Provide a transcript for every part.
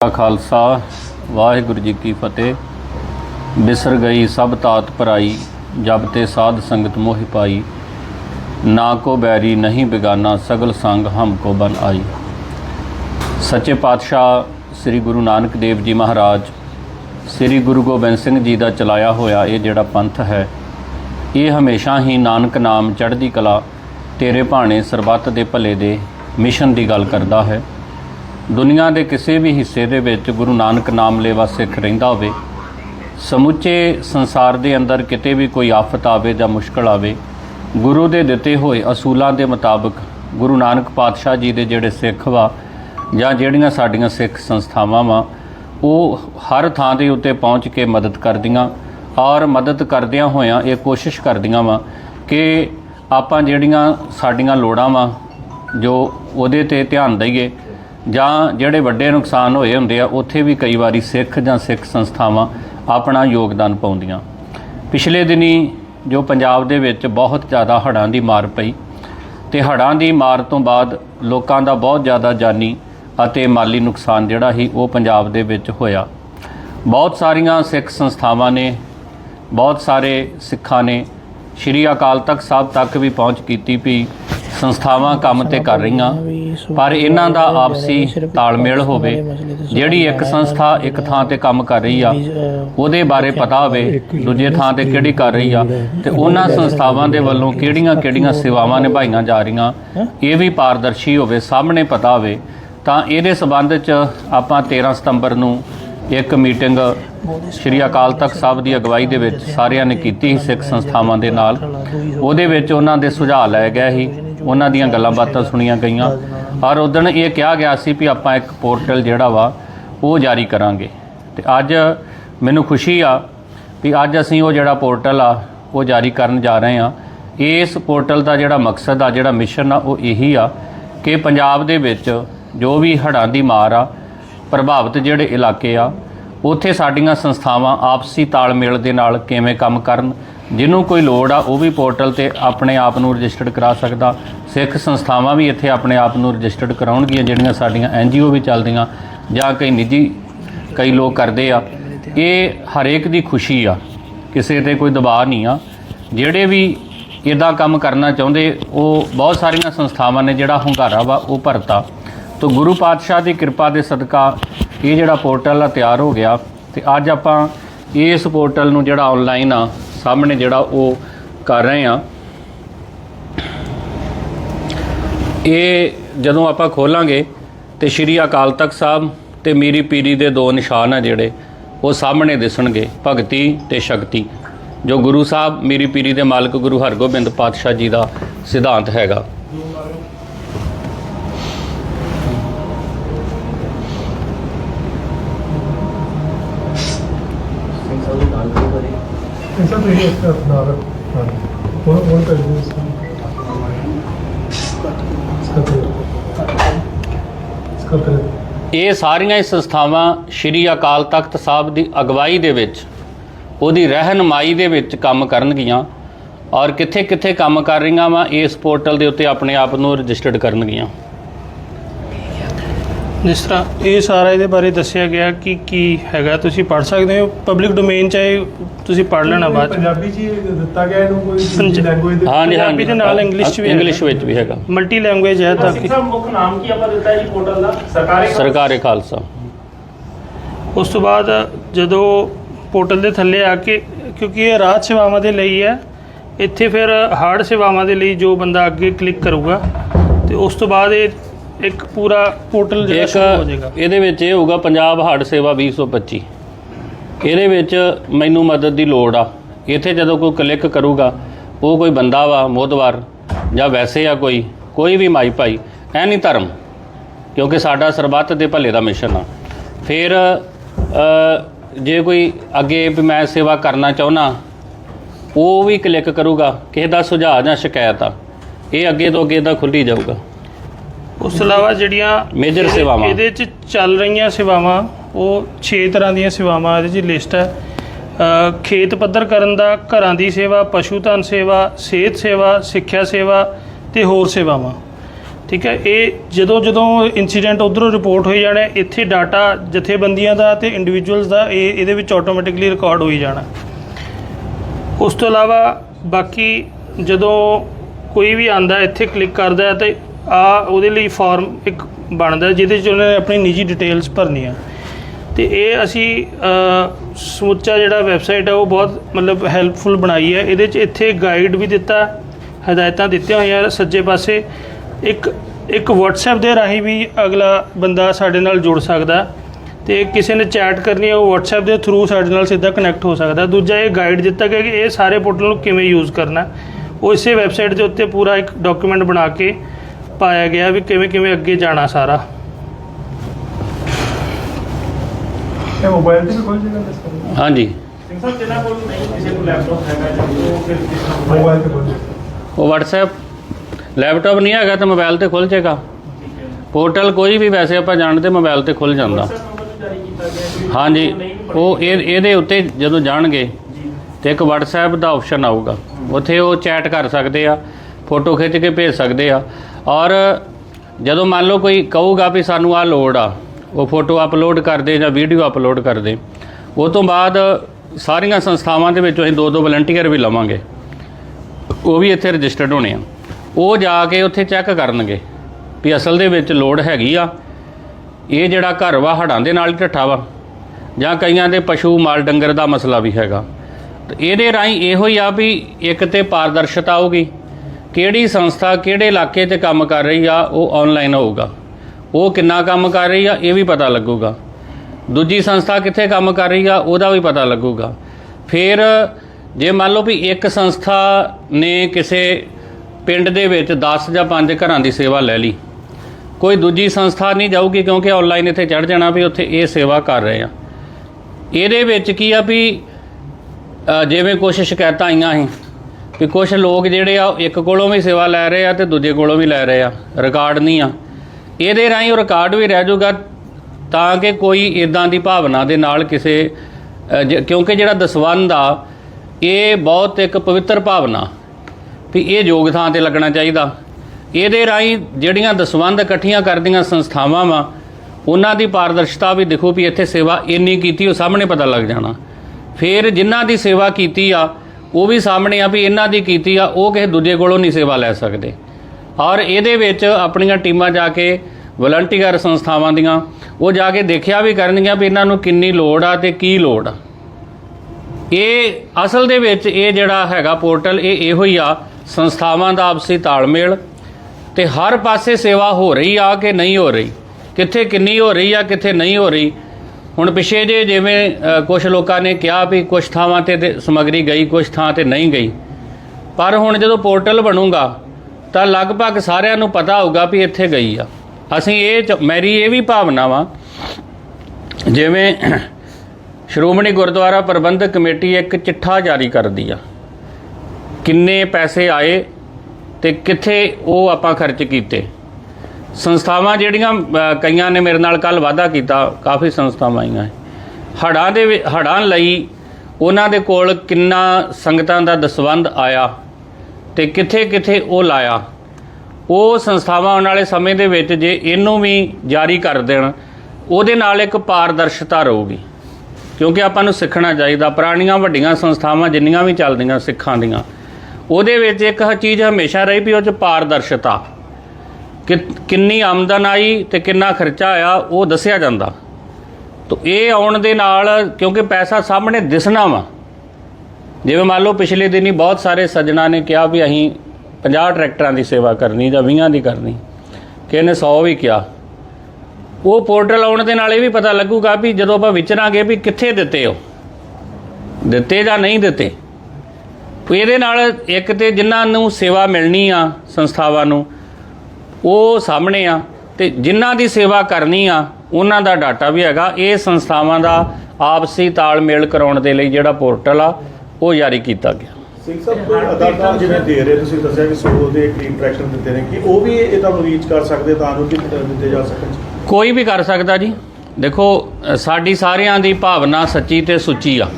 ਦਾ ਖਾਲਸਾ, ਵਾਹਿਗੁਰੂ ਜੀ ਕੀ ਫਤਿਹ। ਬਿਸਰ ਗਈ ਸਭ ਤਾਤ ਪਰਾਈ, ਜਬ ਤੇ ਸਾਧ ਸੰਗਤ ਮੋਹਿ ਪਾਈ। ਨਾ ਕੋ ਬੈਰੀ, ਨਹੀਂ ਬਿਗਾਨਾ, ਸਗਲ ਸੰਗ ਹਮ ਕੋ ਬਨ ਆਈ। ਸੱਚੇ ਪਾਤਸ਼ਾਹ ਸ੍ਰੀ ਗੁਰੂ ਨਾਨਕ ਦੇਵ ਜੀ ਮਹਾਰਾਜ, ਸ੍ਰੀ ਗੁਰੂ ਗੋਬਿੰਦ ਸਿੰਘ ਜੀ ਦਾ ਚਲਾਇਆ ਹੋਇਆ ਇਹ ਜਿਹੜਾ ਪੰਥ ਹੈ, ਇਹ ਹਮੇਸ਼ਾ ਹੀ ਨਾਨਕ ਨਾਮ ਚੜ੍ਹਦੀ ਕਲਾ, ਤੇਰੇ ਭਾਣੇ ਸਰਬੱਤ ਦੇ ਭਲੇ ਦੇ ਮਿਸ਼ਨ ਦੀ ਗੱਲ ਕਰਦਾ ਹੈ। ਦੁਨੀਆ ਦੇ ਕਿਸੇ ਵੀ ਹਿੱਸੇ ਦੇ ਵਿੱਚ ਗੁਰੂ ਨਾਨਕ ਨਾਮ ਲੇਵਾ ਸਿੱਖ ਰਹਿੰਦਾ ਹੋਵੇ, ਸਮੁੱਚੇ ਸੰਸਾਰ ਦੇ ਅੰਦਰ ਕਿਤੇ ਵੀ ਕੋਈ ਆਫਤ ਆਵੇ ਜਾਂ ਮੁਸ਼ਕਲ ਆਵੇ, ਗੁਰੂ ਦੇ ਦਿੱਤੇ ਹੋਏ ਅਸੂਲਾਂ ਦੇ ਮੁਤਾਬਕ ਗੁਰੂ ਨਾਨਕ ਪਾਤਸ਼ਾਹ ਜੀ ਦੇ ਜਿਹੜੇ ਸਿੱਖ ਵਾ ਜਾਂ ਜਿਹੜੀਆਂ ਸਾਡੀਆਂ ਸਿੱਖ ਸੰਸਥਾਵਾਂ ਵਾ, ਉਹ ਹਰ ਥਾਂ ਦੇ ਉੱਤੇ ਪਹੁੰਚ ਕੇ ਮਦਦ ਕਰਦੀਆਂ ਔਰ ਮਦਦ ਕਰਦਿਆਂ ਹੋਇਆਂ ਇਹ ਕੋਸ਼ਿਸ਼ ਕਰਦੀਆਂ ਵਾ ਕਿ ਆਪਾਂ ਜਿਹੜੀਆਂ ਸਾਡੀਆਂ ਲੋੜਾਂ ਵਾ ਜੋ ਉਹਦੇ ਤੇ ਧਿਆਨ ਦਈਏ ਜਾਂ ਜਿਹੜੇ ਵੱਡੇ ਨੁਕਸਾਨ ਹੋਏ ਹੁੰਦੇ ਆ, ਉੱਥੇ ਵੀ ਕਈ ਵਾਰੀ ਸਿੱਖ ਜਾਂ ਸਿੱਖ ਸੰਸਥਾਵਾਂ ਆਪਣਾ ਯੋਗਦਾਨ ਪਾਉਂਦੀਆਂ। ਪਿਛਲੇ ਦਿਨੀ ਜੋ ਪੰਜਾਬ ਦੇ ਵਿੱਚ ਬਹੁਤ ਜ਼ਿਆਦਾ ਹੜ੍ਹਾਂ ਦੀ ਮਾਰ ਪਈ ਤੇ ਹੜ੍ਹਾਂ ਦੀ ਮਾਰ ਤੋਂ ਬਾਅਦ ਲੋਕਾਂ ਦਾ ਬਹੁਤ ਜ਼ਿਆਦਾ ਜਾਨੀ ਅਤੇ ਮਾਲੀ ਨੁਕਸਾਨ ਜਿਹੜਾ ਸੀ, ਉਹ ਪੰਜਾਬ ਦੇ ਵਿੱਚ ਹੋਇਆ। ਬਹੁਤ ਸਾਰੀਆਂ ਸਿੱਖ ਸੰਸਥਾਵਾਂ ਨੇ, ਬਹੁਤ ਸਾਰੇ ਸਿੱਖਾਂ ਨੇ, ਸ਼੍ਰੀ ਅਕਾਲ ਤਖਤ ਸਾਹਿਬ ਤੱਕ ਵੀ ਪਹੁੰਚ ਕੀਤੀ ਵੀ ਸੰਸਥਾਵਾਂ ਕੰਮ ਤੇ ਕਰ ਰਹੀਆਂ, ਪਰ ਇਹਨਾਂ ਦਾ ਆਪਸੀ ਤਾਲਮੇਲ ਹੋਵੇ, ਜਿਹੜੀ ਇੱਕ ਸੰਸਥਾ ਇੱਕ ਥਾਂ ਤੇ ਕੰਮ ਕਰ ਰਹੀ ਆ, ਉਹਦੇ ਬਾਰੇ ਪਤਾ ਹੋਵੇ, ਦੂਜੇ ਥਾਂ ਤੇ ਕਿਹੜੀ ਕਰ ਰਹੀ ਆ, ਤੇ ਉਹਨਾਂ ਸੰਸਥਾਵਾਂ ਦੇ ਵੱਲੋਂ ਕਿਹੜੀਆਂ-ਕਿਹੜੀਆਂ ਸੇਵਾਵਾਂ ਨਿਭਾਈਆਂ ਜਾ ਰਹੀਆਂ, ਇਹ ਵੀ ਪਾਰਦਰਸ਼ੀ ਹੋਵੇ, ਸਾਹਮਣੇ ਪਤਾ ਹੋਵੇ, ਤਾਂ ਇਹਦੇ ਸਬੰਧ 'ਚ ਆਪਾਂ 13 ਸਤੰਬਰ ਨੂੰ ਇੱਕ ਮੀਟਿੰਗ ਸ਼੍ਰੀ ਅਕਾਲ ਤਖਤ ਸਾਹਿਬ ਦੀ ਅਗਵਾਈ ਦੇ ਵਿੱਚ ਸਾਰਿਆਂ ਨੇ ਕੀਤੀ ਸੀ ਸਿੱਖ ਸੰਸਥਾਵਾਂ ਦੇ ਨਾਲ, ਉਹਦੇ ਵਿੱਚ ਉਹਨਾਂ ਦੇ ਸੁਝਾਅ ਲਏ ਗਏ ਸੀ ਉਹਨਾਂ ਦੀਆਂ ਗੱਲਾਂ ਬਾਤਾਂ ਸੁਣੀਆਂ ਗਈਆਂ। ਔਰ ਉਦੋਂ ਇਹ ਕਿਹਾ ਗਿਆ ਸੀ ਵੀ ਆਪਾਂ ਇੱਕ ਪੋਰਟਲ ਜਿਹੜਾ ਵਾ, ਉਹ ਜਾਰੀ ਕਰਾਂਗੇ। ਤੇ ਅੱਜ ਮੈਨੂੰ ਖੁਸ਼ੀ ਆ ਵੀ ਅੱਜ ਅਸੀਂ ਉਹ ਜਿਹੜਾ ਪੋਰਟਲ ਆ, ਉਹ ਜਾਰੀ ਕਰਨ ਜਾ ਰਹੇ ਆ ਇਸ ਪੋਰਟਲ ਦਾ ਜਿਹੜਾ ਮਕਸਦ ਆ, ਜਿਹੜਾ ਮਿਸ਼ਨ ਆ, ਉਹ ਇਹੀ ਆ ਕਿ ਪੰਜਾਬ ਦੇ ਵਿੱਚ ਜੋ ਵੀ ਹੜ੍ਹਾਂ ਦੀ ਮਾਰ ਆ, ਪ੍ਰਭਾਵਿਤ ਜਿਹੜੇ ਇਲਾਕੇ ਆ, ਉੱਥੇ ਸਾਡੀਆਂ ਸੰਸਥਾਵਾਂ ਆਪਸੀ ਤਾਲਮੇਲ ਦੇ ਨਾਲ ਕਿਵੇਂ ਕੰਮ ਕਰਨ ਜਿਹਨੂੰ ਕੋਈ ਲੋੜ ਆ, ਉਹ ਵੀ ਪੋਰਟਲ ਤੇ ਆਪਣੇ ਆਪ ਨੂੰ ਰਜਿਸਟਰਡ ਕਰਾ ਸਕਦਾ। ਸਿੱਖ ਸੰਸਥਾਵਾਂ ਵੀ ਇੱਥੇ ਆਪਣੇ ਆਪ ਨੂੰ ਰਜਿਸਟਰਡ ਕਰਾਉਣਗੀਆਂ, ਜਿਹੜੀਆਂ ਸਾਡੀਆਂ ਐਨਜੀਓ ਵੀ ਚੱਲਦੀਆਂ, ਜਾਂ ਕਈ ਨਿੱਜੀ ਕਈ ਲੋਕ ਕਰਦੇ ਆ। ਇਹ ਹਰੇਕ ਦੀ ਖੁਸ਼ੀ ਆ, ਕਿਸੇ ਤੇ ਕੋਈ ਦਬਾਅ ਨਹੀਂ ਆ। ਜਿਹੜੇ ਵੀ ਇਦਾਂ ਕੰਮ ਕਰਨਾ ਚਾਹੁੰਦੇ, ਉਹ ਬਹੁਤ ਸਾਰੀਆਂ ਸੰਸਥਾਵਾਂ ਨੇ ਜਿਹੜਾ ਹੁੰਗਾਰਾ ਵਾ, ਉਹ ਭਰਤਾ। ਤੋ ਗੁਰੂ ਪਾਤਸ਼ਾਹ ਦੀ ਕਿਰਪਾ ਦੇ ਸਦਕਾ ਇਹ ਜਿਹੜਾ ਪੋਰਟਲ ਆ, ਤਿਆਰ ਹੋ ਗਿਆ। ਤੇ ਅੱਜ ਆਪਾਂ ਇਸ ਪੋਰਟਲ ਨੂੰ ਜਿਹੜਾ ਆਨਲਾਈਨ ਆ, ਸਾਹਮਣੇ ਜਿਹੜਾ ਉਹ ਕਰ ਰਹੇ ਆ। ਇਹ ਜਦੋਂ ਆਪਾਂ ਖੋਲਾਂਗੇ ਤੇ ਸ਼੍ਰੀ ਅਕਾਲ ਤਖਤ ਸਾਹਿਬ ਤੇ ਮੀਰੀ ਪੀਰੀ ਦੇ ਦੋ ਨਿਸ਼ਾਨ ਆ ਜਿਹੜੇ ਉਹ ਸਾਹਮਣੇ ਦਿਸਣਗੇ ਭਗਤੀ ਤੇ ਸ਼ਕਤੀ। ਜੋ ਗੁਰੂ ਸਾਹਿਬ ਮੀਰੀ ਪੀਰੀ ਦੇ ਮਾਲਕ ਗੁਰੂ ਹਰਗੋਬਿੰਦ ਪਾਤਸ਼ਾਹ ਜੀ ਦਾ ਸਿਧਾਂਤ ਹੈਗਾ। ਸਭ ਤੋਂ ਇਹ ਆਪਣਾ ਉਹ ਉਹ ਕਰ ਇਹ ਸਾਰੀਆਂ ਹੀ ਸੰਸਥਾਵਾਂ ਸ਼੍ਰੀ ਅਕਾਲ ਤਖਤ ਸਾਹਿਬ ਦੀ ਅਗਵਾਈ ਦੇ ਵਿੱਚ, ਉਹਦੀ ਰਹਿਨਮਾਈ ਦੇ ਵਿੱਚ ਕੰਮ ਕਰਨਗੀਆਂ ਔਰ ਕਿੱਥੇ-ਕਿੱਥੇ ਕੰਮ ਕਰ ਰਹੀਆਂ ਵਾ, ਇਸ ਪੋਰਟਲ ਦੇ ਉੱਤੇ ਆਪਣੇ ਆਪ ਨੂੰ ਰਜਿਸਟਰਡ ਕਰਨਗੀਆਂ। ਜਿਸ ਤਰ੍ਹਾਂ ਇਹ ਸਾਰਾ ਇਹਦੇ ਬਾਰੇ ਦੱਸਿਆ ਗਿਆ ਕਿ ਕੀ ਹੈਗਾ। ਤੁਸੀਂ ਪੜ੍ਹ ਸਕਦੇ ਹੋ ਪਬਲਿਕ ਡੋਮੇਨ ਚ ਇਹ ਤੁਸੀਂ ਪੜ੍ਹ ਲੈਣਾ ਬਾਅਦ ਚ। ਪੰਜਾਬੀ ਚ ਹੀ ਦਿੱਤਾ ਗਿਆ ਇਹਨੂੰ ਕੋਈ ਪੰਜ- ਲੈਂਗੁਏਜ ਦੇ ਹਾਂਜੀ ਪੰਜਾਬੀ ਦੇ ਨਾਲ ਇੰਗਲਿਸ਼ 'ਚ ਵੀ ਹੈਗਾ। ਇੰਗਲਿਸ਼ ਵਿੱਚ ਵੀ ਹੈਗਾ। ਮਲਟੀ ਲੈਂਗੁਏਜ ਹੈ ਤਾਂ ਕਿ ਸਰ ਮੁੱਖ ਨਾਮ ਕੀ ਆਪਾਂ ਦਿੱਤਾ ਜੀ ਪੋਰਟਲ ਦਾ? ਸਰਕਾਰੀ ਸਰਕਾਰੇ ਖਾਲਸਾ। ਉਸ ਤੋਂ ਬਾਅਦ ਜਦੋਂ ਪੋਰਟਲ ਦੇ ਥੱਲੇ ਆ ਕੇ ਕਿਉਂਕਿ ਇਹ ਰਾਜ ਸੇਵਾਵਾਂ ਦੇ ਲਈ ਹੈ ਇੱਥੇ ਫਿਰ ਹਾਰਡ ਸੇਵਾਵਾਂ ਦੇ ਲਈ ਜੋ ਬੰਦਾ ਅੱਗੇ ਕਲਿੱਕ ਕਰੂਗਾ ਤੇ ਉਸ ਤੋਂ ਬਾਅਦ ਇਹ ਇੱਕ ਪੂਰਾ ਪੋਰਟਲ ਜਿਹੜਾ ਸ਼ੁਰੂ ਹੋ ਜਾਏਗਾ। ਇਹਦੇ ਵਿੱਚ ਇਹ ਹੋਊਗਾ ਪੰਜਾਬ ਹੜ੍ਹ ਸੇਵਾ 2025 ਇਹਦੇ ਵਿੱਚ ਮੈਨੂੰ ਮਦਦ ਦੀ ਲੋੜ ਆ। ਇੱਥੇ ਜਦੋਂ ਕੋਈ ਕਲਿੱਕ ਕਰੂਗਾ ਉਹ ਕੋਈ ਬੰਦਾ ਵਾ ਮੋਦਵਾਰ ਜਾਂ ਵੈਸੇ ਆ ਕੋਈ ਕੋਈ ਵੀ ਮਾਈ ਭਾਈ ਐ ਨਹੀਂ ਧਰਮ ਕਿਉਂਕਿ ਸਾਡਾ ਸਰਬੱਤ ਦੇ ਭਲੇ ਦਾ ਮਿਸ਼ਨ ਆ। ਫਿਰ ਜੇ ਕੋਈ ਅੱਗੇ ਵੀ ਮੈਂ ਸੇਵਾ ਕਰਨਾ ਚਾਹੁੰਨਾ ਉਹ ਵੀ ਕਲਿੱਕ ਕਰੂਗਾ ਕਿਸੇ ਦਾ ਸੁਝਾਅ ਜਾਂ ਸ਼ਿਕਾਇਤ ਆ ਇਹ ਅੱਗੇ ਤੋਂ ਅੱਗੇ ਦਾ ਖੁੱਲੀ ਜਾਊਗਾ। ਉਸ ਤੋਂ ਇਲਾਵਾ ਜਿਹੜੀਆਂ ਇਹਦੇ- ਸੇਵਾਵਾਂ। ਇਹਦੇ ਚ ਚੱਲ ਰਹੀਆਂ ਸੇਵਾਵਾਂ ਉਹ 6 ਤਰ੍ਹਾਂ ਦੀਆਂ ਸੇਵਾਵਾਂ ਇਹਦੇ ਚ ਲਿਸਟ ਹੈ। ਖੇਤ ਪੱਧਰ ਕਰਨ ਦਾ ਘਰਾਂ ਦੀ ਸੇਵਾ ਪਸ਼ੂ ਧਨ ਸੇਵਾ ਸਿਹਤ ਸੇਵਾ ਸਿੱਖਿਆ ਸੇਵਾ ਤੇ ਹੋਰ ਸੇਵਾਵਾਂ। ਠੀਕ ਹੈ ਇਹ ਜਦੋਂ ਜਦੋਂ ਇਨਸੀਡੈਂਟ ਉਧਰੋਂ ਰਿਪੋਰਟ ਹੋਈ ਜਾਣਾ ਇੱਥੇ ਡਾਟਾ ਜਥੇਬੰਦੀਆਂ ਦਾ ਤੇ ਇੰਡੀਵਿਜੂਅਲਸ ਦਾ ਇਹ ਇਹਦੇ ਵਿੱਚ ਆਟੋਮੈਟਿਕਲੀ ਰਿਕਾਰਡ ਹੋਈ ਜਾਣਾ। ਉਸ ਤੋਂ ਇਲਾਵਾ ਬਾਕੀ ਜਦੋਂ ਕੋਈ ਵੀ ਆਂਦਾ ਇੱਥੇ ਕਲਿੱਕ ਕਰਦਾ ਤੇ ਆ ਉਹਦੇ ਲਈ ਫਾਰਮ ਇੱਕ ਬਣਦਾ ਜਿਹਦੇ 'ਚ ਉਹਨੇ ਆਪਣੀ ਨਿੱਜੀ ਡਿਟੇਲਸ ਭਰਨੀਆਂ। ਤੇ ਇਹ ਅਸੀਂ ਸਮੁੱਚਾ ਜਿਹੜਾ ਵੈਬਸਾਈਟ ਹੈ ਉਹ ਬਹੁਤ ਮਤਲਬ ਹੈਲਪਫੁਲ ਬਣਾਈ ਹੈ। ਇਹਦੇ 'ਚ ਇੱਥੇ ਗਾਈਡ ਵੀ ਦਿੱਤਾ, ਹਦਾਇਤਾਂ ਦਿੱਤੀਆਂ ਹੋਈਆਂ ਸੱਜੇ ਪਾਸੇ। ਇੱਕ ਇੱਕ WhatsApp ਦੇ ਰਾਹੀਂ ਵੀ ਅਗਲਾ ਬੰਦਾ ਸਾਡੇ ਨਾਲ ਜੁੜ ਸਕਦਾ। ਤੇ ਕਿਸੇ ਨੇ ਚੈਟ ਕਰਨੀ ਹੈ ਉਹ WhatsApp ਦੇ ਥਰੂ ਸਾਡੇ ਨਾਲ ਸਿੱਧਾ ਕਨੈਕਟ ਹੋ ਸਕਦਾ। ਦੂਜਾ ਇਹ ਗਾਈਡ ਦਿੱਤਾ ਗਿਆ ਕਿ ਇਹ ਸਾਰੇ ਪੋਰਟਲ ਨੂੰ ਕਿਵੇਂ ਯੂਜ਼ ਕਰਨਾ। ਉਹ ਇਸੇ ਵੈਬਸਾਈਟ ਦੇ ਉੱਤੇ ਪੂਰਾ ਇੱਕ ਡਾਕੂਮੈਂਟ ਬਣਾ ਕੇ ਪਾਇਆ ਗਿਆ ਵੀ ਕਿਵੇਂ ਕਿਵੇਂ ਅੱਗੇ ਜਾਣਾ ਸਾਰਾ। ਇਹ ਮੋਬਾਈਲ ਤੇ ਵੀ ਖੋਲ ਜੇਗਾ ਦੱਸੋ ਹਾਂਜੀ। ਸਿੰਘ ਸਾਹਿਬ ਜਿਹਨਾਂ ਕੋਲ ਨਹੀਂ ਕਿਸੇ ਕੋਲ ਲੈਪਟਾਪ ਹੈਗਾ ਜਾਂ ਉਹ ਫਿਰ ਕਿਸ ਤਰ੍ਹਾਂ ਮੋਬਾਈਲ ਤੇ ਖੋਲ ਜੇਗਾ। ਉਹ WhatsApp ਲੈਪਟਾਪ ਨਹੀਂ ਹੈਗਾ ਤਾਂ ਮੋਬਾਈਲ ਤੇ ਖੁੱਲ ਜਾਏਗਾ ਠੀਕ ਹੈ। ਪੋਰਟਲ ਕੋਈ ਵੀ ਵੈਸੇ ਆਪਾਂ ਜਾਣਦੇ ਮੋਬਾਈਲ ਤੇ ਖੁੱਲ ਜਾਂਦਾ। ਹਾਂਜੀ ਉਹ ਇਹ ਇਹਦੇ ਉੱਤੇ ਜਦੋਂ ਜਾਣਗੇ ਜੀ। ਤੇ ਇੱਕ WhatsApp ਦਾ ਆਪਸ਼ਨ ਆਊਗਾ। ਉੱਥੇ ਉਹ ਚੈਟ ਕਰ ਸਕਦੇ ਆ। ਫੋਟੋ ਖਿੱਚ ਕੇ ਭੇਜ ਸਕਦੇ ਆ। ਔਰ ਜਦੋਂ ਮੰਨ ਲਓ ਕੋਈ ਕਹੂਗਾ ਵੀ ਸਾਨੂੰ ਆ ਲੋੜ ਆ, ਉਹ ਫੋਟੋ ਅਪਲੋਡ ਕਰਦੇ ਜਾਂ ਵੀਡੀਓ ਅਪਲੋਡ ਕਰਦੇ ਉਹ ਤੋਂ ਬਾਅਦ ਸਾਰੀਆਂ ਸੰਸਥਾਵਾਂ ਦੇ ਵਿੱਚ ਅਸੀਂ ਦੋ ਦੋ ਵਲੰਟੀਅਰ ਵੀ ਲਵਾਂਗੇ। ਉਹ ਵੀ ਇੱਥੇ ਰਜਿਸਟਰਡ ਹੋਣੇ ਆ। ਉਹ ਜਾ ਕੇ ਉੱਥੇ ਚੈੱਕ ਕਰਨਗੇ ਵੀ ਅਸਲ ਦੇ ਵਿੱਚ ਲੋੜ ਹੈਗੀ ਆ। ਇਹ ਜਿਹੜਾ ਘਰ ਵਾ ਹੜਾਂ ਦੇ ਨਾਲ ਹੀ ਢੱਠਾ ਵਾ। ਜਾਂ ਕਈਆਂ ਦੇ ਪਸ਼ੂ ਮਾਲ ਡੰਗਰ ਦਾ ਮਸਲਾ ਵੀ ਹੈਗਾ। ਤੇ ਇਹਦੇ ਰਾਹੀਂ ਇਹੋ ਹੀ ਆ ਵੀ ਇੱਕ ਤੇ ਪਾਰਦਰਸ਼ਤਾ ਆਊਗੀ। ਕਿਹੜੀ ਸੰਸਥਾ ਕਿਹੜੇ ਇਲਾਕੇ ਤੇ ਕੰਮ ਕਰ ਰਹੀ ਆ, ਉਹ ਆਨਲਾਈਨ ਹੋਊਗਾ। ਉਹ ਕਿੰਨਾ ਕੰਮ ਕਰ ਰਹੀ ਆ, ਇਹ ਵੀ ਪਤਾ ਲੱਗੂਗਾ। ਦੂਜੀ ਸੰਸਥਾ ਕਿੱਥੇ ਕੰਮ ਕਰ ਰਹੀ ਆ, ਉਹਦਾ ਵੀ ਪਤਾ ਲੱਗੂਗਾ। ਫਿਰ ਜੇ ਮੰਨ ਲਓ ਵੀ ਇੱਕ ਸੰਸਥਾ ਨੇ ਕਿਸੇ ਪਿੰਡ ਦੇ ਵਿੱਚ 10 ਜਾਂ 5 ਘਰਾਂ ਦੀ ਸੇਵਾ ਲੈ ਲਈ, ਕੋਈ ਦੂਜੀ ਸੰਸਥਾ ਨਹੀਂ ਜਾਊਗੀ ਕਿਉਂਕਿ ਆਨਲਾਈਨ ਇੱਥੇ ਚੜ ਜਾਣਾ ਵੀ ਉੱਥੇ ਇਹ ਸੇਵਾ ਕਰ ਰਹੇ ਆ। ਇਹਦੇ ਵਿੱਚ ਕੀ ਆ ਵੀ ਜਿਵੇਂ ਕੁਝ ਸ਼ਿਕਾਇਤਾਂ ਆਈਆਂ ਸੀ ਵੀ ਕੁਝ ਲੋਕ ਜਿਹੜੇ ਆ ਉਹ ਇੱਕ ਕੋਲੋਂ ਵੀ ਸੇਵਾ ਲੈ ਰਹੇ ਆ ਤੇ ਦੂਜੇ ਕੋਲੋਂ ਵੀ ਲੈ ਰਹੇ ਆ। ਰਿਕਾਰਡ ਨਹੀਂ ਆ। ਇਹਦੇ ਰਾਹੀਂ ਉਹ ਰਿਕਾਰਡ ਵੀ ਰਹਿ ਜਾਊਗਾ ਤਾਂ ਕਿ ਕੋਈ ਇਦਾਂ ਦੀ ਭਾਵਨਾ ਦੇ ਨਾਲ ਕਿਸੇ ਕਿਉਂਕਿ ਜਿਹੜਾ ਦਸਵੰਧ ਆ, ਇਹ ਬਹੁਤ ਇੱਕ ਪਵਿੱਤਰ ਭਾਵਨਾ ਵੀ ਇਹ ਯੋਗ ਥਾਂ ਤੇ ਲੱਗਣਾ ਚਾਹੀਦਾ। ਇਹਦੇ ਰਾਹੀਂ ਜਿਹੜੀਆਂ ਦਸਵੰਧ ਇਕੱਠੀਆਂ ਕਰਦੀਆਂ ਸੰਸਥਾਵਾਂ ਵਾ, ਉਹਨਾਂ ਦੀ ਪਾਰਦਰਸ਼ਤਾ ਵੀ ਦੇਖੋ ਵੀ ਇੱਥੇ ਸੇਵਾ ਇੰਨੀ ਕੀਤੀ, ਉਹ ਸਾਹਮਣੇ ਪਤਾ ਲੱਗ ਜਾਣਾ। ਫਿਰ ਜਿਨ੍ਹਾਂ ਦੀ ਸੇਵਾ ਕੀਤੀ ਆ ਉਹ ਵੀ ਸਾਹਮਣੇ ਆ ਵੀ ਇਹਨਾਂ ਦੀ ਕੀਤੀ ਆ, ਉਹ ਕਿਸੇ ਦੂਜੇ ਕੋਲੋਂ ਨਹੀਂ ਸੇਵਾ ਲੈ ਸਕਦੇ। ਔਰ ਇਹਦੇ ਵਿੱਚ ਆਪਣੀਆਂ ਟੀਮਾਂ ਜਾ ਕੇ ਵਲੰਟੀਅਰ ਸੰਸਥਾਵਾਂ ਦੀਆਂ, ਉਹ ਜਾ ਕੇ ਦੇਖਿਆ ਵੀ ਕਰਨਗੀਆਂ ਵੀ ਇਹਨਾਂ ਨੂੰ ਕਿੰਨੀ ਲੋੜ ਆ ਤੇ ਕੀ ਲੋੜ ਆ। ਇਹ ਅਸਲ ਦੇ ਵਿੱਚ ਇਹ ਜਿਹੜਾ ਹੈਗਾ ਪੋਰਟਲ, ਇਹ ਇਹੋ ਹੀ ਆ, ਸੰਸਥਾਵਾਂ ਦਾ ਆਪਸੀ ਤਾਲਮੇਲ ਤੇ ਹਰ ਪਾਸੇ ਸੇਵਾ ਹੋ ਰਹੀ ਆ ਕਿ ਨਹੀਂ ਹੋ ਰਹੀ, ਕਿੱਥੇ ਕਿੰਨੀ ਹੋ ਰਹੀ ਆ, ਕਿੱਥੇ ਨਹੀਂ ਹੋ ਰਹੀ ਹੁਣ ਪਿਛੇ ਜੇ ਜਿਵੇਂ ਕੁਝ ਲੋਕਾਂ ਨੇ ਕਿਹਾ ਵੀ ਕੁਝ ਥਾਵਾਂ ਤੇ ਤੇ ਸਮੱਗਰੀ ਗਈ ਕੁਝ ਥਾਂ ਤੇ ਨਹੀਂ ਗਈ। ਪਰ ਹੁਣ ਜਦੋਂ ਪੋਰਟਲ ਬਣੂਗਾ, ਤਾਂ ਲਗਭਗ ਸਾਰਿਆਂ ਨੂੰ ਪਤਾ ਹੋਊਗਾ ਵੀ ਇੱਥੇ ਗਈ ਆ। ਅਸੀਂ ਇਹ ਚ- ਮੇਰੀ ਇਹ ਵੀ ਭਾਵਨਾ ਵਾ, ਜਿਵੇਂ ਸ਼੍ਰੋਮਣੀ ਗੁਰਦੁਆਰਾ ਪ੍ਰਬੰਧਕ ਕਮੇਟੀ ਇੱਕ ਚਿੱਠਾ ਜਾਰੀ ਕਰਦੀ ਆ। ਕਿੰਨੇ ਪੈਸੇ ਆਏ ਤੇ ਕਿੱਥੇ ਉਹ ਆਪਾਂ ਖਰਚ ਕੀਤੇ। ਸੰਸਥਾਵਾਂ ਜਿਹੜੀਆਂ ਅ, ਕਈਆਂ ਨੇ ਮੇਰੇ ਨਾਲ ਕੱਲ ਵਾਅਦਾ ਕੀਤਾ ਕਾਫੀ ਸੰਸਥਾਵਾਂ ਆਈਆਂ ਹੜ੍ਹਾਂ ਦੇ ਵਿ- ਹੜ੍ਹਾਂ ਲਈ ਉਹਨਾਂ ਦੇ ਕੋਲ ਕਿੰਨਾ ਸੰਗਤਾਂ ਦਾ ਦਸਵੰਧ ਆਇਆ ਤੇ ਕਿੱਥੇ ਕਿੱਥੇ ਉਹ ਲਾਇਆ ਉਹ ਸੰਸਥਾਵਾਂ ਆਉਣ ਵਾਲੇ ਸਮੇਂ ਦੇ ਵਿੱਚ ਜੇ ਇਹਨੂੰ ਵੀ ਜਾਰੀ ਕਰ ਦੇਣ ਉਹਦੇ ਨਾਲ ਇੱਕ ਪਾਰਦਰਸ਼ਤਾ ਰਹੂਗੀ। ਕਿਉਂਕਿ ਆਪਾਂ ਨੂੰ ਸਿੱਖਣਾ ਚਾਹੀਦਾ ਪੁਰਾਣੀਆਂ ਵੱਡੀਆਂ ਸੰਸਥਾਵਾਂ ਜਿੰਨੀਆਂ ਵੀ ਚੱਲਦੀਆਂ ਸਿੱਖਾਂ ਦੀਆਂ ਉਹਦੇ ਵਿੱਚ ਇੱਕ ਚੀਜ਼ ਹਮੇਸ਼ਾ ਰਹੀ ਵੀ ਉਹ ਚ ਪਾਰਦਰਸ਼ਤਾ। ਕਿ ਕਿੰਨੀ ਆਮਦਨ ਆਈ ਤੇ ਕਿੰਨਾ ਖਰਚਾ ਆਇਆ, ਉਹ ਦੱਸਿਆ ਜਾਂਦਾ। ਤੋ ਇਹ ਆਉਣ ਦੇ ਨਾਲ ਕਿਉਂਕਿ ਪੈਸਾ ਸਾਹਮਣੇ ਦਿਸਣਾ ਵਾ। ਜਿਵੇਂ ਮੰਨ ਲਓ ਪਿਛਲੇ ਦਿਨੀ ਬਹੁਤ ਸਾਰੇ ਸੱਜਣਾ ਨੇ ਕਿਹਾ ਵੀ ਅਸੀਂ 50 ਟਰੈਕਟਰਾਂ ਦੀ ਸੇਵਾ ਕਰਨੀ ਜਾਂ 20 ਦੀ ਕਰਨੀ। ਕਿਸੇ ਨੇ 100 ਵੀ ਕਿਹਾ। ਉਹ ਪੋਰਟਲ ਆਉਣ ਦੇ ਨਾਲ ਇਹ ਵੀ ਪਤਾ ਲੱਗੂਗਾ ਵੀ ਜਦੋਂ ਆਪਾਂ ਵਿਚਰਾਂਗੇ ਵੀ ਕਿੱਥੇ ਦਿੱਤੇ ਹੋ ਦਿੱਤੇ ਜਾਂ ਨਹੀਂ ਦਿੱਤੇ। ਇਹਦੇ ਨਾਲ ਇੱਕ ਤੇ ਜਿਨ੍ਹਾਂ ਨੂੰ ਸੇਵਾ ਮਿਲਣੀ ਆ ਸੰਸਥਾਵਾਂ ਨੂੰ ਉਹ ਸਾਹਮਣੇ ਆ ਤੇ ਜਿਨ੍ਹਾਂ ਦੀ ਸੇਵਾ ਕਰਨੀ ਆ ਉਹਨਾਂ ਦਾ ਡਾਟਾ ਵੀ ਹੈਗਾ। ਇਹ ਸੰਸਥਾਵਾਂ ਦਾ ਆਪਸੀ ਤਾਲਮੇਲ ਕਰਾਉਣ ਦੇ ਲਈ ਜਿਹੜਾ ਪੋਰਟਲ ਆ ਉਹ ਜਾਰੀ ਕੀਤਾ ਗਿਆ। ਸਿੰਘ ਸਾਹਿਬ ਕੋਈ ਅਦਾਲਤਾਂ ਜਿਵੇਂ ਦੇ ਰਹੇ ਤੁਸੀਂ ਦੱਸਿਆ ਕਿ 100 ਦੇ ਕਰੀਬ ਟਰੈਕਸ਼ਨ ਦਿੱਤੇ ਨੇ ਕਿ ਉਹ ਵੀ ਇਹ ਤੁਹਾਨੂੰ ਰੀਚ ਕਰ ਸਕਦੇ ਤਾਂ ਜੋ ਕਿ ਦਿੱਤੇ ਜਾ ਸਕਣ? ਕੋਈ ਵੀ ਕਰ ਸਕਦਾ ਜੀ। ਦੇਖੋ ਸਾਡੀ ਸਾਰਿਆਂ ਦੀ ਭਾਵਨਾ ਸੱਚੀ ਤੇ ਸੁੱਚੀ ਆ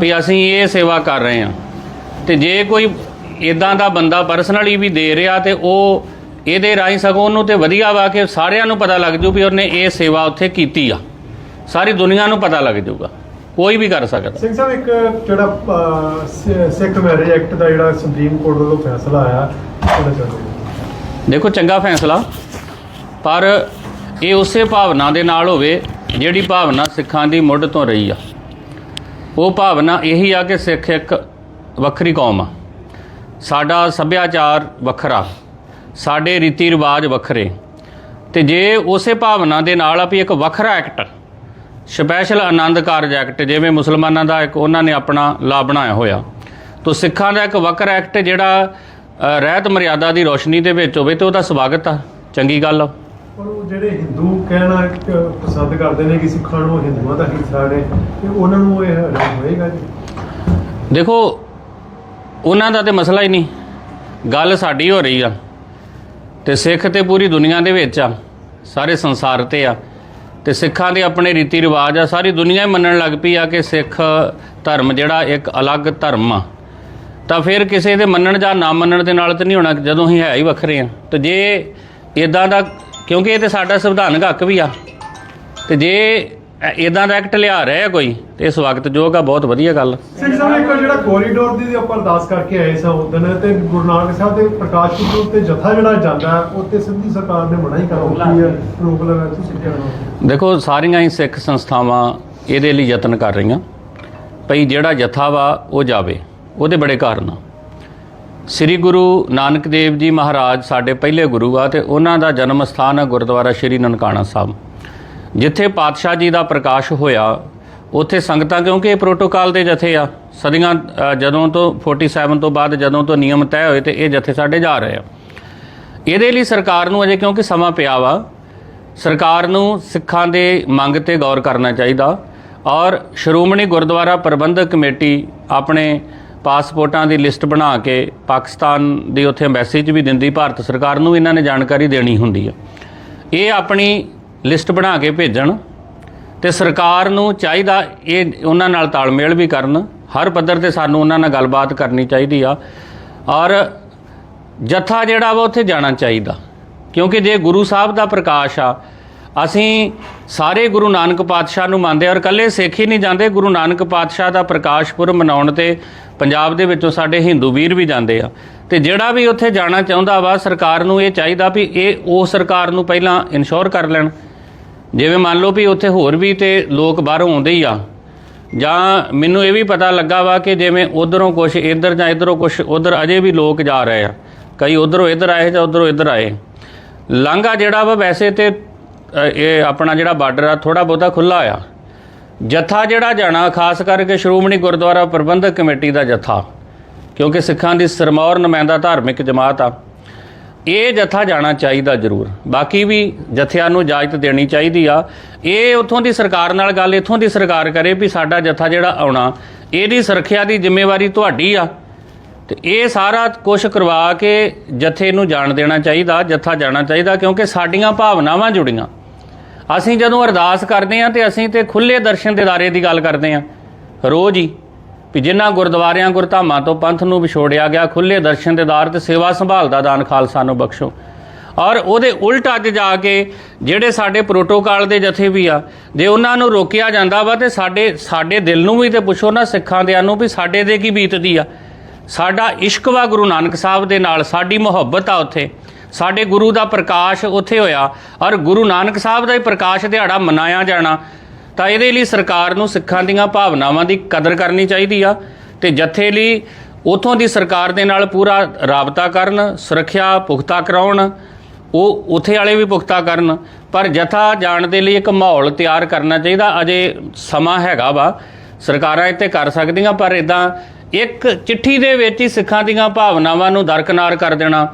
ਵੀ ਅਸੀਂ ਇਹ ਸੇਵਾ ਕਰ ਰਹੇ ਹਾਂ। ਤੇ ਜੇ ਕੋਈ ਇਦਾਂ ਦਾ ਬੰਦਾ ਪਰਸਨਲੀ ਵੀ ਦੇ ਰਿਹਾ ਤੇ ਉਹ ਇਹਦੇ ਰਾਹੀਂ ਸਗੋਂ ਉਹਨੂੰ ਤੇ ਵਧੀਆ ਵਾ ਕਿ ਸਾਰਿਆਂ ਨੂੰ ਪਤਾ ਲੱਗ ਜੂ ਵੀ ਉਹਨੇ ਇਹ ਸੇਵਾ ਉੱਥੇ ਕੀਤੀ ਆ। ਸਾਰੀ ਦੁਨੀਆ ਨੂੰ ਪਤਾ ਲੱਗ ਜਾਊਗਾ ਕੋਈ ਵੀ ਕਰ ਸਕਦਾ। ਸਿੰਘ ਸਾਹਿਬ ਇੱਕ ਜਿਹੜਾ ਸਿੱਖ ਮੈਰਿਜ ਐਕਟ ਦਾ ਜਿਹੜਾ ਸੁਪਰੀਮ ਕੋਰਟ ਵੱਲੋਂ ਫੈਸਲਾ ਆਇਆ ਉਹਦਾ ਚੱਲ ਦੇਖੋ ਚੰਗਾ ਫੈਸਲਾ। ਪਰ ਇਹ ਉਸੇ ਭਾਵਨਾ ਦੇ ਨਾਲ ਹੋਵੇ ਜਿਹੜੀ ਭਾਵਨਾ ਸਿੱਖਾਂ ਦੀ ਮੁੱਢ ਤੋਂ ਰਹੀ ਆ। ਉਹ ਭਾਵਨਾ ਇਹੀ ਆ ਕਿ ਸਿੱਖ ਇੱਕ ਵੱਖਰੀ ਕੌਮ ਆ। ਸਾਡਾ ਸੱਭਿਆਚਾਰ ਵੱਖਰਾ। ਸਾਡੇ ਰੀਤੀ ਰਿਵਾਜ ਵੱਖਰੇ। ਤੇ ਜੇ ਉਸੇ ਭਾਵਨਾ ਦੇ ਨਾਲ ਆ ਵੀ ਇੱਕ ਵੱਖਰਾ act special Anand Karaj act ਜਿਵੇਂ ਮੁਸਲਮਾਨਾਂ ਦਾ ਇੱਕ ਉਹਨਾਂ ਨੇ ਆਪਣਾ ਲਾ ਬਣਾਇਆ ਹੋਇਆ। ਤੋ ਸਿੱਖਾਂ ਦਾ ਇੱਕ ਵੱਖਰਾ ਐਕਟ ਜਿਹੜਾ ਰਹਿਤ ਮਰਿਆਦਾ ਦੀ ਰੋਸ਼ਨੀ ਦੇ ਵਿੱਚ ਹੋਵੇ ਤੇ ਉਹਦਾ ਸਵਾਗਤ ਆ। ਚੰਗੀ ਗੱਲ ਆ। ਪਰ ਉਹ ਜਿਹੜੇ ਹਿੰਦੂ ਕਹਿਣਾ ਇੱਕ ਪਸੰਦ ਕਰਦੇ ਨੇ ਕਿ ਸਿੱਖਾਂ ਨੂੰ ਹਿੰਦੂਆਂ ਦਾ ਹਿੱਸਾ ਨੇ ਤੇ ਉਹਨਾਂ ਨੂੰ ਇਹ ਹਰਾਮ ਹੋਏਗਾ ਜੀ? ਦੇਖੋ ਉਹਨਾਂ ਦਾ ਤੇ ਮਸਲਾ ਹੀ ਨਹੀਂ। ਗੱਲ ਸਾਡੀ ਹੋ ਰਹੀ ਆ। ਤੇ ਸਿੱਖ ਤੇ ਪੂਰੀ ਦੁਨੀਆ ਦੇ ਵਿੱਚ ਆ, ਸਾਰੇ ਸੰਸਾਰ ਤੇ ਆ। ਤੇ ਸਿੱਖਾਂ ਦੇ ਆਪਣੇ ਰੀਤੀ ਰਿਵਾਜ ਆ, ਸਾਰੀ ਦੁਨੀਆ ਹੀ ਮੰਨਣ ਲੱਗ ਪਈ ਆ ਕਿ ਸਿੱਖ ਧਰਮ ਜਿਹੜਾ ਇੱਕ ਅਲੱਗ ਧਰਮ ਆ। ਤਾਂ ਫਿਰ ਕਿਸੇ ਦੇ ਮੰਨਣ ਜਾਂ ਨਾ ਮੰਨਣ ਦੇ ਨਾਲ ਤਾਂ ਨਹੀਂ ਹੋਣਾ, ਜਦੋਂ ਅਸੀਂ ਹੈ ਹੀ ਵੱਖਰੇ ਆ। ਤੇ ਜੇ ਇਦਾਂ ਦਾ, ਕਿਉਂਕਿ ਇਹ ਤੇ ਸਾਡਾ ਸੰਵਿਧਾਨਕ ਹੱਕ ਵੀ ਆ, ਤੇ ਜੇ ਇਦਾਂ ਦਾ ਐਕਟ ਲਿਆ ਰਿਹਾ ਕੋਈ? ਤੇ ਇਸ ਵਕਤ ਜੋਗ ਬਹੁਤ ਵਧੀਆ ਗੱਲ। ਸਿੰਘ ਸਾਹਿਬ ਇੱਕ ਜਿਹੜਾ ਕੋਰੀਡੋਰ ਦੀ ਆਪਾਂ ਅਰਦਾਸ ਕਰਕੇ ਆਏ ਸਾਂ ਉਦੋਂ ਤੇ ਗੁਰੂ ਨਾਨਕ ਸਾਹਿਬ ਦੇ ਪ੍ਰਕਾਸ਼ ਪੁਰਬ ਤੇ ਜਥਾ ਜਿਹੜਾ ਜਾਂਦਾ ਹੈ, ਉਹ ਤੇ ਸਿੱਧੀ ਸਰਕਾਰ ਨੇ ਮਨਾ ਹੀ ਕਰ ਦਿੱਤੀ ਹੈ। ਰੋਕ ਲਗਾ ਤੁਸੀਂ ਕਿਹਾ ਦੇਖੋ ਸਾਰੀਆਂ ਹੀ ਸਿੱਖ ਸੰਸਥਾਵਾਂ ਇਹਦੇ ਲਈ ਯਤਨ ਕਰ ਰਹੀਆਂ। ਭਈ ਜਿਹੜਾ ਜਥਾ ਵਾ ਉਹ ਜਾਵੇ। ਉਹਦੇ ਬੜੇ ਕਾਰਨ ਆ। ਸ੍ਰੀ ਗੁਰੂ ਨਾਨਕ ਦੇਵ ਜੀ ਮਹਾਰਾਜ ਸਾਡੇ ਪਹਿਲੇ ਗੁਰੂ ਆ ਤੇ ਉਹਨਾਂ ਦਾ ਜਨਮ ਸਥਾਨ ਹੈ ਗੁਰਦੁਆਰਾ ਸ੍ਰੀ ਨਨਕਾਣਾ ਸਾਹਿਬ। ਜਿੱਥੇ ਪਾਤਸ਼ਾਹ ਜੀ ਦਾ ਪ੍ਰਕਾਸ਼ ਹੋਇਆ, ਉੱਥੇ ਸੰਗਤਾਂ ਕਿਉਂਕਿ ਇਹ ਪ੍ਰੋਟੋਕਾਲ ਦੇ ਜਥੇ ਆ, ਸਦੀਆਂ ਜਦੋਂ ਤੋਂ 47 ਤੋਂ ਬਾਅਦ ਜਦੋਂ ਤੋਂ ਨਿਯਮ ਤੈਅ ਹੋਏ ਤੇ ਇਹ ਜਥੇ ਸਾਡੇ ਜਾ ਰਹੇ ਆ। ਇਹਦੇ ਲਈ ਸਰਕਾਰ ਨੂੰ ਅਜੇ ਕਿਉਂਕਿ ਸਮਾਂ ਪਿਆ ਵਾ, ਸਰਕਾਰ ਨੂੰ ਸਿੱਖਾਂ ਦੇ ਮੰਗ ਤੇ ਗੌਰ ਕਰਨਾ ਚਾਹੀਦਾ ਔਰ ਸ਼੍ਰੋਮਣੀ ਗੁਰਦੁਆਰਾ ਪ੍ਰਬੰਧਕ ਕਮੇਟੀ ਆਪਣੇ ਪਾਸਪੋਰਟਾਂ ਦੀ ਲਿਸਟ ਬਣਾ ਕੇ ਪਾਕਿਸਤਾਨ ਦੀ ਉੱਥੇ ਮੈਸੇਜ ਵੀ ਦਿੰਦੀ, ਭਾਰਤ ਸਰਕਾਰ ਨੂੰ ਇਹਨਾਂ ਨੇ ਜਾਣਕਾਰੀ ਦੇਣੀ ਹੁੰਦੀ ਆ। ਇਹ ਆਪਣੀ ਲਿਸਟ ਬਣਾ ਕੇ ਭੇਜਣ ਤੇ ਸਰਕਾਰ ਨੂੰ ਚਾਹੀਦਾ ਇਹ ਉਹਨਾਂ ਨਾਲ ਤਾਲਮੇਲ ਵੀ ਕਰਨ। ਹਰ ਪੱਧਰ ਤੇ ਸਾਨੂੰ ਉਹਨਾਂ ਨਾਲ ਗੱਲਬਾਤ ਕਰਨੀ ਚਾਹੀਦੀ ਆ। ਔਰ ਜਥਾ ਜਿਹੜਾ ਵਾ ਉੱਥੇ ਜਾਣਾ ਚਾਹੀਦਾ। ਕਿਉਂਕਿ ਜੇ ਗੁਰੂ ਸਾਹਿਬ ਦਾ ਪ੍ਰਕਾਸ਼ ਆ, ਅਸੀਂ ਸਾਰੇ ਗੁਰੂ ਨਾਨਕ ਪਾਤਸ਼ਾਹ ਨੂੰ ਮੰਨਦੇ ਔਰ ਇਕੱਲੇ ਸਿੱਖ ਹੀ ਨਹੀਂ ਜਾਂਦੇ। ਗੁਰੂ ਨਾਨਕ ਪਾਤਸ਼ਾਹ ਦਾ ਪ੍ਰਕਾਸ਼ ਪੁਰਬ ਮਨਾਉਣ ਤੇ ਪੰਜਾਬ ਦੇ ਵਿੱਚੋਂ ਸਾਡੇ ਹਿੰਦੂ ਵੀਰ ਵੀ ਜਾਂਦੇ ਆ। ਤੇ ਜਿਹੜਾ ਵੀ ਉੱਥੇ ਜਾਣਾ ਚਾਹੁੰਦਾ ਵਾ, ਸਰਕਾਰ ਨੂੰ ਇਹ ਚਾਹੀਦਾ ਵੀ ਇਹ ਉਹ ਸਰਕਾਰ ਨੂੰ ਪਹਿਲਾਂ ਇਨਸ਼ੋਰ ਕਰ ਲੈਣ। ਜਿਵੇਂ ਮੰਨ ਲਓ ਵੀ ਉੱਥੇ ਹੋਰ ਵੀ ਤੇ ਲੋਕ ਬਾਹਰੋਂ ਆਉਂਦੇ ਹੀ ਆ। ਜਾਂ ਮੈਨੂੰ ਇਹ ਵੀ ਪਤਾ ਲੱਗਾ ਵਾ ਕਿ ਜਿਵੇਂ ਉਧਰੋਂ ਕੁਝ ਇੱਧਰ ਜਾਂ ਇੱਧਰੋਂ ਕੁਝ ਉਧਰ ਅਜੇ ਵੀ ਲੋਕ ਜਾ ਰਹੇ ਆ। ਕਈ ਉਧਰੋਂ ਇੱਧਰ ਆਏ ਜਾਂ ਉਧਰੋਂ ਇੱਧਰ ਆਏ। ਲਾਂਘਾ ਜਿਹੜਾ ਵਾ ਵੈਸੇ ਤੇ ਇਹ ਆਪਣਾ ਜਿਹੜਾ ਬਾਰਡਰ ਆ ਥੋੜਾ ਬਹੁਤਾ ਖੁੱਲਾ ਆ। ਜਥਾ ਜਿਹੜਾ ਜਾਣਾ, ਖਾਸ ਕਰਕੇ ਸ਼੍ਰੋਮਣੀ ਗੁਰਦੁਆਰਾ ਪ੍ਰਬੰਧਕ ਕਮੇਟੀ ਦਾ ਜਥਾ, ਕਿਉਂਕਿ ਸਿੱਖਾਂ ਦੀ ਸਰਮੌਰ ਨੁਮਾਇੰਦਾ ਧਾਰਮਿਕ ਜਮਾਤ ਆ। ਇਹ ਜਥਾ ਜਾਣਾ ਚਾਹੀਦਾ ਜ਼ਰੂਰ। ਬਾਕੀ ਵੀ ਜਥਿਆਂ ਨੂੰ ਇਜਾਜ਼ਤ ਦੇਣੀ ਚਾਹੀਦੀ ਆ। ਇਹ ਉਥੋਂ ਦੀ ਸਰਕਾਰ ਨਾਲ ਗੱਲ, ਇਥੋਂ ਦੀ ਸਰਕਾਰ ਕਰੇ ਵੀ ਸਾਡਾ ਜਥਾ ਜਿਹੜਾ ਆਉਣਾ, ਇਹਦੀ ਸੁਰੱਖਿਆ ਦੀ ਜ਼ਿੰਮੇਵਾਰੀ ਤੁਹਾਡੀ ਆ। ਤੇ ਇਹ ਸਾਰਾ ਕੁਝ ਕਰਵਾ ਕੇ ਜਥੇ ਨੂੰ ਜਾਣ ਦੇਣਾ ਚਾਹੀਦਾ, ਜਥਾ ਜਾਣਾ ਚਾਹੀਦਾ, ਕਿਉਂਕਿ ਸਾਡੀਆਂ ਭਾਵਨਾਵਾਂ ਜੁੜੀਆਂ। ਅਸੀਂ ਜਦੋਂ ਅਰਦਾਸ ਕਰਦੇ ਹਾਂ ਤੇ ਅਸੀਂ ਤੇ ਖੁੱਲੇ ਦਰਸ਼ਨ ਦੇ ਦਿਦਾਰੇ ਦੀ ਗੱਲ ਕਰਦੇ ਹਾਂ ਰੋਜ਼ ਹੀ ਵੀ ਜਿਨ੍ਹਾਂ ਗੁਰਦੁਆਰਿਆਂ, ਗੁਰਧਾਮਾਂ ਤੋਂ ਪੰਥ ਨੂੰ ਵਿਛੋੜਿਆ ਗਿਆ ਖੁੱਲੇ ਦਰਸ਼ਨ ਦੇ ਦਾਰ ਤੇ ਸੇਵਾ ਸੰਭਾਲ ਦਾ ਦਾਨ ਖਾਲਸਾ ਨੂੰ ਬਖਸ਼ੋ। ਔਰ ਉਹਦੇ ਉਲਟ ਅੱਜ ਜਾ ਕੇ ਜਿਹੜੇ ਸਾਡੇ ਪ੍ਰੋਟੋਕਾਲ ਦੇ ਜਥੇ ਵੀ ਆ, ਜੇ ਉਹਨਾਂ ਨੂੰ ਰੋਕਿਆ ਜਾਂਦਾ ਵਾ ਤੇ ਸਾਡੇ ਸਾਡੇ ਦਿਲ ਨੂੰ ਵੀ ਤੇ ਪੁੱਛੋ ਨਾ ਸਿੱਖਾਂ ਦਿਆਂ ਨੂੰ ਵੀ ਸਾਡੇ ਦੇ ਕੀ ਬੀਤਦੀ ਆ। ਸਾਡਾ ਇਸ਼ਕ ਵਾ ਗੁਰੂ ਨਾਨਕ ਸਾਹਿਬ ਦੇ ਨਾਲ, ਸਾਡੀ ਮੁਹੱਬਤ ਆ ਉੱਥੇ। ਸਾਡੇ ਗੁਰੂ ਦਾ ਪ੍ਰਕਾਸ਼ ਉੱਥੇ ਹੋਇਆ। ਔਰ ਗੁਰੂ ਨਾਨਕ ਸਾਹਿਬ ਦਾ ਹੀ ਪ੍ਰਕਾਸ਼ ਦਿਹਾੜਾ ਮਨਾਇਆ ਜਾਣਾ। ਤਾਂ ਇਹਦੇ ਲਈ ਸਰਕਾਰ ਨੂੰ ਸਿੱਖਾਂ ਦੀਆਂ ਭਾਵਨਾਵਾਂ ਦੀ ਕਦਰ ਕਰਨੀ ਚਾਹੀਦੀ ਆ ਤੇ ਜਥੇ ਲਈ ਉਥੋਂ ਦੀ ਸਰਕਾਰ ਦੇ ਨਾਲ ਪੂਰਾ ਰਾਬਤਾ ਕਰਨ, ਸੁਰੱਖਿਆ ਪੁਖਤਾ ਕਰਾਉਣ, ਉਹ ਉਥੇ ਵਾਲੇ ਵੀ ਪੁਖਤਾ ਕਰਨ, ਪਰ ਜਥਾ ਜਾਣ ਦੇ ਲਈ ਇੱਕ ਮਾਹੌਲ ਤਿਆਰ ਕਰਨਾ ਚਾਹੀਦਾ। ਅਜੇ ਸਮਾਂ ਹੈਗਾ ਵਾ, ਸਰਕਾਰਾਂ ਇੱਥੇ ਕਰ ਸਕਦੀਆਂ, ਪਰ ਇਦਾਂ ਇੱਕ ਚਿੱਠੀ ਦੇ ਵਿੱਚ ਹੀ ਸਿੱਖਾਂ ਦੀਆਂ ਭਾਵਨਾਵਾਂ ਨੂੰ ਦਰਕਨਾਰ ਕਰ ਦੇਣਾ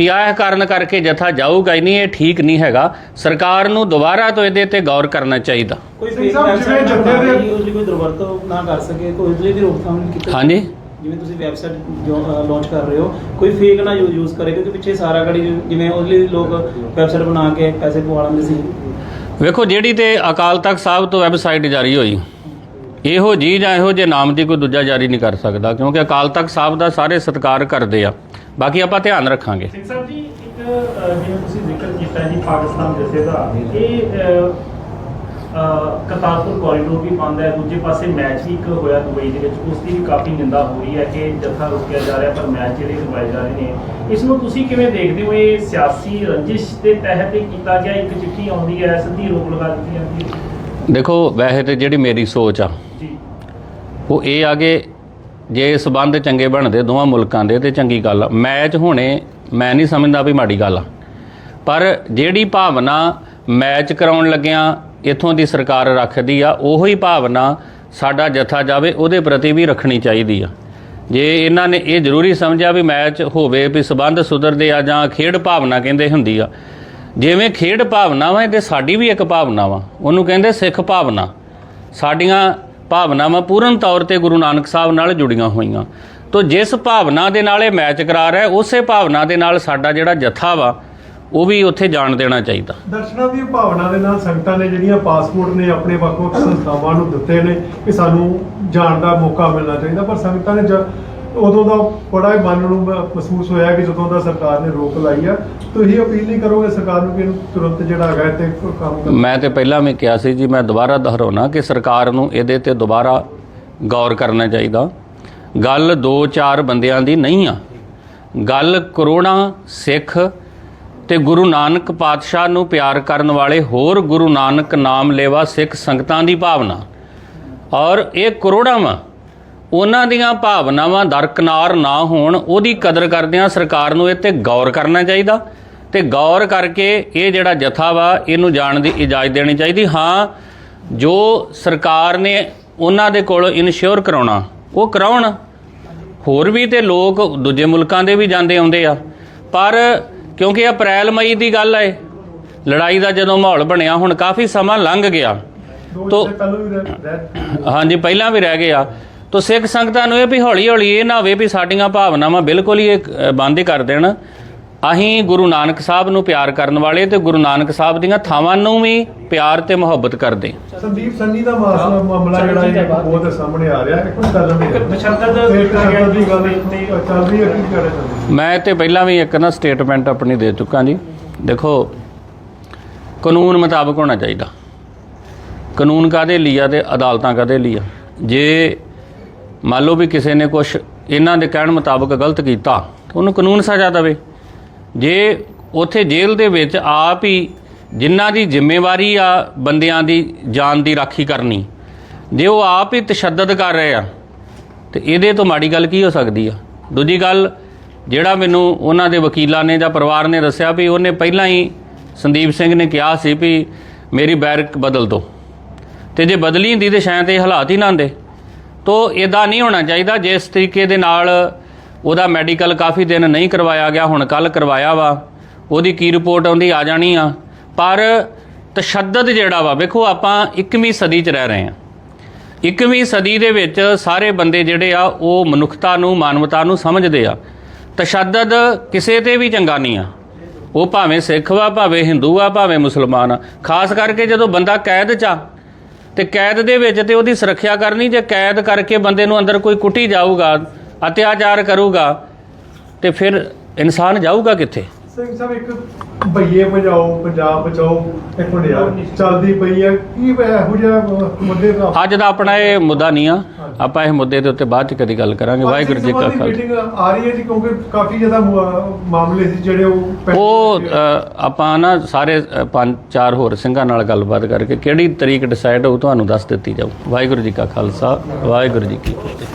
ਵੀ ਆਹ ਕਾਰਨ ਕਰਕੇ ਜਥਾ ਜਾਊਗਾ ਹੀ ਨਹੀਂ ਇਹ ਠੀਕ ਨਹੀਂ ਹੈਗਾ। ਸਰਕਾਰ ਨੂੰ ਦੁਬਾਰਾ ਤੋਂ ਇਹਦੇ ਤੇ ਗੌਰ ਕਰਨਾ ਚਾਹੀਦਾ। ਕੋਈ ਸਿੰਘ ਸਾਹਿਬ, ਜਿਵੇਂ ਜੱਥੇ ਦੇ- ਉਸ ਦੀ ਕੋਈ ਦੁਰਵਰਤੋਂ ਨਾ ਕਰ ਸਕੇ ਕੋਈ ਉਸ ਦੀ ਰੋਕਥਾਮ ਨਹੀਂ ਕੀਤੀ। ਹਾਂਜੀ। ਜਿਵੇਂ ਤੁਸੀਂ ਵੈਬਸਾਈਟ ਜੋ ਲਾਂਚ ਕਰ ਰਹੇ ਹੋ ਕੋਈ ਫੇਕ ਨਾ ਯੂਜ਼ ਕਰੇ ਕਿਉਂਕਿ ਪਿੱਛੇ ਸਾਰਾ ਗੜੀ ਜਿਵੇਂ ਉਹਦੇ ਲਈ ਲੋਕ ਵੈਬਸਾਈਟ ਬਣਾ ਕੇ ਪੈਸੇ ਪਵਾ ਲੈਂਦੇ ਸੀ। ਵੇਖੋ ਜਿਹੜੀ ਤੇ ਅਕਾਲ ਤਖਤ ਸਾਹਿਬ ਤੋਂ ਵੈਬਸਾਈਟ ਜਾਰੀ ਹੋਈ ਇਹੋ ਜੀ ਜਾਂ ਇਹੋ ਜੇ ਨਾਮ ਦੀ ਕੋਈ ਦੂਜਾ ਜਾਰੀ ਨਹੀਂ ਕਰ ਸਕਦਾ ਕਿਉਂਕਿ ਅਕਾਲ ਤਖਤ ਸਾਹਿਬ ਦਾ ਸਾਰੇ ਸਤਿਕਾਰ ਕਰਦੇ ਆ। ਬਾਕੀ ਆਪਾਂ ਧਿਆਨ ਰੱਖਾਂਗੇ। ਸਿੰਘ ਸਾਹਿਬ ਜੀ ਇੱਕ ਅਹ, ਜਿਵੇਂ ਤੁਸੀਂ ਜ਼ਿਕਰ ਕੀਤਾ ਜੀ ਪਾਕਿਸਤਾਨ ਜਥੇ ਦਾ ਇਹ ਅਹ, ਅਹ, ਕਰਤਾਰਪੁਰ ਕੋਰੀਡੋਰ ਵੀ ਬੰਦ ਹੈ ਦੂਜੇ ਪਾਸੇ ਮੈਚ ਵੀ ਇੱਕ ਹੋਇਆ ਦੁਬਈ ਦੇ ਵਿੱਚ ਉਸ ਦੀ ਵੀ ਕਾਫੀ ਨਿੰਦਾ ਹੋ ਰਹੀ ਹੈ ਕਿ ਜਥਾ ਰੁਕਿਆ ਜਾ ਰਿਹਾ ਪਰ ਮੈਚ ਜਿਹੜੇ ਕਰਵਾਏ ਜਾ ਰਹੇ ਨੇ। ਇਸ ਨੂੰ ਤੁਸੀਂ ਕਿਵੇਂ ਦੇਖਦੇ ਹੋ ਇਹ ਸਿਆਸੀ ਰੰਜਿਸ਼ ਦੇ ਤਹਿਤ ਇਹ ਕੀਤਾ ਗਿਆ ਇੱਕ ਚਿੱਠੀ ਆਉਂਦੀ ਹੈ ਸਿੱਧੀ ਰੋਕ ਲਗਾ ਦਿੱਤੀ ਜਾਂਦੀ ਹੈ? ਦੇਖੋ ਵੈਸੇ ਤੇ ਜਿਹੜੀ ਮੇਰੀ ਸੋਚ ਆ ਉਹ ਇਹ ਆ ਕਿ ਜੇ ਸਬੰਧ ਚੰਗੇ ਬਣਦੇ, ਦੋਵਾਂ ਮੁਲਕਾਂ ਦੇ, ਤੇ ਚੰਗੀ ਗੱਲ ਆ। ਮੈਚ ਹੋਣੇ, ਮੈਂ ਨਹੀਂ ਸਮਝਦਾ ਵੀ ਮਾੜੀ ਗੱਲ ਆ। ਪਰ ਜਿਹੜੀ ਭਾਵਨਾ ਮੈਚ ਕਰਾਉਣ ਲੱਗਿਆਂ, ਇਥੋਂ ਦੀ ਸਰਕਾਰ ਰੱਖਦੀ ਆ, ਉਹੀ ਭਾਵਨਾ ਸਾਡਾ ਜਥਾ ਜਾਵੇ, ਉਹਦੇ ਪ੍ਰਤੀ ਵੀ ਰੱਖਣੀ ਚਾਹੀਦੀ ਆ। ਜੇ ਇਹਨਾਂ ਨੇ ਇਹ ਜ਼ਰੂਰੀ ਸਮਝਿਆ ਵੀ ਮੈਚ ਹੋਵੇ, ਵੀ ਸਬੰਧ ਸੁਧਰਦੇ ਆ ਜਾਂ ਖੇਡ ਭਾਵਨਾ ਕਹਿੰਦੇ ਹੁੰਦੀ ਆ। ਜਿਵੇਂ ਖੇਡ ਭਾਵਨਾ ਵਾ ਤੇ ਸਾਡੀ ਵੀ ਇੱਕ ਭਾਵਨਾ ਵਾ। ਉਹਨੂੰ ਕਹਿੰਦੇ ਸਿੱਖ ਭਾਵਨਾ। ਸਾਡੀਆਂ ਭਾਵਨਾਵਾਂ ਪੂਰਨ ਤੌਰ ਤੇ ਗੁਰੂ ਨਾਨਕ ਸਾਹਿਬ ਨਾਲ ਜੁੜੀਆਂ ਹੋਈਆਂ। ਤੋਂ ਜਿਸ ਭਾਵਨਾ ਦੇ ਨਾਲ ਇਹ ਮੈਚ ਕਰਾ ਰਿਹਾ ਉਸੇ ਭਾਵਨਾ ਦੇ ਨਾਲ ਸਾਡਾ ਜਿਹੜਾ ਜਥਾ ਵਾ, ਉਹ ਵੀ ਉੱਥੇ ਜਾਣ ਦੇਣਾ ਚਾਹੀਦਾ। ਦਰਸ਼ਨਾਂ ਦੀ ਭਾਵਨਾ ਦੇ ਨਾਲ ਸੰਗਤਾਂ ਨੇ ਜਿਹੜੀਆਂ ਪਾਸਪੋਰਟ ਨੇ, ਆਪਣੇ ਵੱਖ-ਵੱਖ ਸੰਸਥਾਵਾਂ ਨੂੰ ਦਿੱਤੇ ਨੇ ਕਿ ਸਾਨੂੰ ਜਾਣ ਦਾ ਮੌਕਾ ਮਿਲਣਾ ਚਾਹੀਦਾ, ਪਰ ਸੰਗਤਾਂ ਨੇ ਜ- ਉਦੋਂ ਦਾ ਬੜਾ ਹੀ ਮਨ ਨੂੰ ਮਹਿਸੂਸ ਹੋਇਆ ਕਿ ਜਦੋਂ ਦਾ ਸਰਕਾਰ ਨੇ ਰੋਕ ਲਾਈ ਆ, ਤੁਸੀਂ ਅਪੀਲ ਨਹੀਂ ਕਰੋਗੇ ਸਰਕਾਰ ਨੂੰ ਕਿ ਇਹਨੂੰ ਤੁਰੰਤ ਜਿਹੜਾ ਹੈਗਾ ਤੇ ਕੰਮ ਕਰੋ? ਮੈਂ ਤੇ ਪਹਿਲਾਂ ਵੀ ਕਿਹਾ ਸੀ ਜੀ, ਮੈਂ ਦੁਬਾਰਾ ਦੁਹਰਾਉਣਾ ਕਿ ਸਰਕਾਰ ਨੂੰ ਇਹਦੇ ਤੇ ਦੁਬਾਰਾ ਗੌਰ ਕਰਨਾ ਚਾਹੀਦਾ। ਗੱਲ 2-4 ਬੰਦਿਆਂ ਦੀ ਨਹੀਂ ਆ। ਗੱਲ ਕਰੋੜਾਂ ਸਿੱਖ ਤੇ ਗੁਰੂ ਨਾਨਕ ਪਾਤਸ਼ਾਹ ਨੂੰ ਪਿਆਰ ਕਰਨ ਵਾਲੇ ਹੋਰ ਗੁਰੂ ਨਾਨਕ ਨਾਮ ਲੇਵਾ ਸਿੱਖ ਸੰਗਤਾਂ ਦੀ ਭਾਵਨਾ। ਔਰ ਇਹ ਕਰੋੜਾਂ ਵਾ। ਉਹਨਾਂ ਦੀਆਂ ਭਾਵਨਾਵਾਂ ਦਰਕਨਾਰ ਨਾ ਹੋਣ ਉਹਦੀ ਕਦਰ ਕਰਦਿਆਂ ਸਰਕਾਰ ਨੂੰ ਇਹ ਤੇ ਗੌਰ ਕਰਨਾ ਚਾਹੀਦਾ। ਤੇ ਗੌਰ ਕਰਕੇ ਇਹ ਜਿਹੜਾ ਜਥਾ ਵਾ ਇਹਨੂੰ ਜਾਣ ਦੀ ਇਜਾਜ਼ਤ ਦੇਣੀ ਚਾਹੀਦੀ। ਹਾਂ ਜੋ ਸਰਕਾਰ ਨੇ ਉਹਨਾਂ ਦੇ ਕੋਲ ਇਨਸ਼ੋਰ ਕਰਾਉਣਾ ਉਹ ਕਰਾਉਣ। ਹੋਰ ਵੀ ਤੇ ਲੋਕ ਦੂਜੇ ਮੁਲਕਾਂ ਦੇ ਵੀ ਜਾਂਦੇ ਆਉਂਦੇ ਆ। ਪਰ ਕਿਉਂਕਿ ਅਪ੍ਰੈਲ ਮਈ ਦੀ ਗੱਲ ਹੈ ਲੜਾਈ ਦਾ ਜਦੋਂ ਮਾਹੌਲ ਬਣਿਆ ਹੁਣ ਕਾਫੀ ਸਮਾਂ ਲੰਘ ਗਿਆ। ਤੋ- ਹਾਂਜੀ ਪਹਿਲਾਂ ਵੀ ਰਹਿ ਗਏ ਆ ਤੋ ਸਿੱਖ ਸੰਗਤਾਂ ਨੂੰ ਇਹ ਵੀ ਹੌਲੀ ਹੌਲੀ ਇਹ ਨਾ ਹੋਵੇ ਵੀ ਸਾਡੀਆਂ ਭਾਵਨਾਵਾਂ ਬਿਲਕੁਲ ਹੀ ਇਹ, ਬੰਦ ਹੀ ਕਰ ਦੇਣ। ਅਸੀਂ ਗੁਰੂ ਨਾਨਕ ਸਾਹਿਬ ਨੂੰ ਪਿਆਰ ਕਰਨ ਵਾਲੇ ਤੇ ਗੁਰੂ ਨਾਨਕ ਸਾਹਿਬ ਦੀਆਂ ਥਾਵਾਂ ਨੂੰ ਵੀ ਪਿਆਰ ਤੇ ਮੁਹੱਬਤ ਕਰਦੇ। ਸੰਦੀਪ ਸੰਨੀ ਦਾ ਮਾਸਲਾ ਮਾਮਲਾ ਜਿਹੜਾ ਇਹ ਬਹੁਤ ਸਾਹਮਣੇ ਆ ਰਿਹਾ ਇੱਕ ਗੱਲ ਨਹੀਂ ਇੱਕ ਤਸ਼ੱਦਦ ਤੇ ਕੀਤਾ ਗਿਆ ਤਸ਼ੱਦਦ ਦੀ ਗੱਲ ਤੇ- ਚੱਲ ਰਹੀ ਹੈ ਕੀ ਚਾਹੁੰਦੇ ਮੈਂ ਤੇ ਪਹਿਲਾਂ ਵੀ ਇੱਕ ਨਾ ਸਟੇਟਮੈਂਟ ਆਪਣੀ ਦੇ ਚੁੱਕਾ ਜੀ। ਦੇਖੋ ਕਾਨੂੰਨ ਮੁਤਾਬਕ ਹੋਣਾ ਚਾਹੀਦਾ। ਕਾਨੂੰਨ ਕਾਦੇ ਲਈ ਆ ਤੇ ਅਦਾਲਤਾਂ ਕਾਦੇ ਲਈ ਆ? ਜੇ ਮੰਨ ਲਓ ਵੀ ਕਿਸੇ ਨੇ ਕੁਝ ਇਹਨਾਂ ਦੇ ਕਹਿਣ ਮੁਤਾਬਕ ਗਲਤ ਕੀਤਾ, ਉਹਨੂੰ ਕਾਨੂੰਨ ਸਜ਼ਾ ਦੇਵੇ। ਜੇ ਉਥੇ ਜੇਲ੍ਹ ਦੇ ਵਿੱਚ ਆਪ ਹੀ ਜਿਨ੍ਹਾਂ ਦੀ ਜ਼ਿੰਮੇਵਾਰੀ ਆ ਬੰਦਿਆਂ ਦੀ ਜਾਨ ਦੀ ਰਾਖੀ ਕਰਨੀ, ਜੇ ਉਹ ਆਪ ਹੀ ਤਸ਼ੱਦਦ ਕਰ ਰਹੇ ਆ, ਤੇ ਇਹਦੇ ਤੋਂ ਮਾੜੀ ਗੱਲ ਕੀ ਹੋ ਸਕਦੀ ਆ? ਦੂਜੀ ਗੱਲ, ਜਿਹੜਾ ਮੈਨੂੰ ਉਹਨਾਂ ਦੇ ਵਕੀਲਾਂ ਨੇ ਜਾਂ ਪਰਿਵਾਰ ਨੇ ਦੱਸਿਆ ਵੀ ਉਹਨੇ ਪਹਿਲਾਂ ਹੀ ਸੰਦੀਪ ਸਿੰਘ ਨੇ ਕਿਹਾ ਸੀ ਵੀ ਮੇਰੀ ਬੈਰਕ ਬਦਲ ਦਿਓ ਤੇ ਜੇ ਬਦਲੀ ਹੁੰਦੀ ਤੇ ਸ਼ਾਇਦ ਇਹ ਹਾਲਾਤ ਹੀ ਨਾ ਹੁੰਦੇ। ਤੋ ਇਦਾਂ ਨਹੀਂ ਹੋਣਾ ਚਾਹੀਦਾ, ਜਿਸ ਤਰੀਕੇ ਦੇ ਨਾਲ ਉਹਦਾ ਮੈਡੀਕਲ ਕਾਫੀ ਦਿਨ ਨਹੀਂ ਕਰਵਾਇਆ ਗਿਆ, ਹੁਣ ਕੱਲ ਕਰਵਾਇਆ ਵਾ। ਉਹਦੀ ਕੀ ਰਿਪੋਰਟ ਆਉਂਦੀ, ਆ ਜਾਣੀ ਆ। ਪਰ ਤਸ਼ੱਦਦ ਜਿਹੜਾ ਵਾ, ਵੇਖੋ ਆਪਾਂ 21ਵੀਂ ਸਦੀ 'ਚ ਰਹਿ ਰਹੇ ਹਾਂ 21ਵੀਂ ਸਦੀ ਦੇ ਵਿੱਚ ਸਾਰੇ ਬੰਦੇ ਜਿਹੜੇ ਆ, ਉਹ ਮਨੁੱਖਤਾ ਨੂੰ, ਮਾਨਵਤਾ ਨੂੰ ਸਮਝਦੇ ਆ। ਤਸ਼ੱਦਦ ਕਿਸੇ ਤੇ ਵੀ ਚੰਗਾ ਨਹੀਂ ਆ। ਉਹ ਭਾਵੇਂ ਸਿੱਖ ਵਾ, ਭਾਵੇਂ ਹਿੰਦੂ ਆ, ਭਾਵੇਂ ਮੁਸਲਮਾਨ ਆ। ਖਾਸ ਕਰਕੇ ਜਦੋਂ ਬੰਦਾ ਕੈਦ 'ਚ ਆ ਤੇ ਕੈਦ ਦੇ ਵਿੱਚ ਤੇ ਉਹਦੀ ਸੁਰੱਖਿਆ ਕਰਨੀ ਜੇ ਕੈਦ ਕਰਕੇ ਬੰਦੇ ਨੂੰ ਅੰਦਰ ਕੋਈ ਕੁੱਟੀ ਜਾਊਗਾ ਅਤਿਆਚਾਰ ਕਰੂਗਾ ਤੇ ਫਿਰ ਇਨਸਾਨ ਜਾਊਗਾ ਕਿੱਥੇ? ਸਿੰਘ ਸਾਹਿਬ ਇੱਕ ਭਈਏ ਬਜਾਓ ਪੰਜਾਬ ਬਚਾਓ ਇੱਕ ਮਿੰਟ ਯਾਰ ਚੱਲਦੀ ਪਈ ਹੈ ਕੀ ਇਹੋ ਜਿਹਾ ਮੁੱਦੇ ਦਾ ਅੱਜ ਦਾ ਆਪਣਾ ਇਹ ਮੁੱਦਾ ਨਹੀਂ ਆ। ਆਪਾਂ ਇਹ ਮੁੱਦੇ ਦੇ ਉੱਤੇ ਬਾਅਦ ਚ ਕਦੀ ਗੱਲ ਕਰਾਂਗੇ। ਵਾਹਿਗੁਰੂ ਜੀ ਕਾ ਖਾਲਸਾ। ਮੀਟਿੰਗ ਆ ਰਹੀ ਹੈ ਜੀ ਕਿਉਂਕਿ ਕਾਫੀ ਜ਼ਿਆਦਾ ਮੁਆ- ਮਾਮਲੇ ਸੀ ਜਿਹੜੇ ਉਹ ਉਹ ਅ, ਆਪਾਂ ਨਾ ਸਾਰੇ ਅ, ਪੰਜ ਚਾਰ ਹੋਰ ਸਿੰਘਾਂ ਨਾਲ ਗੱਲਬਾਤ ਕਰਕੇ ਕਿਹੜੀ ਤਰੀਕ ਡਿਸਾਈਡ ਹੋਊ ਤੁਹਾਨੂੰ ਦੱਸ ਦਿੱਤੀ ਜਾਊ। ਵਾਹਿਗੁਰੂ ਜੀ ਕਾ ਖਾਲਸਾ ਵਾਹਿਗੁਰੂ ਜੀ ਕੀ ਫਤਿਹ।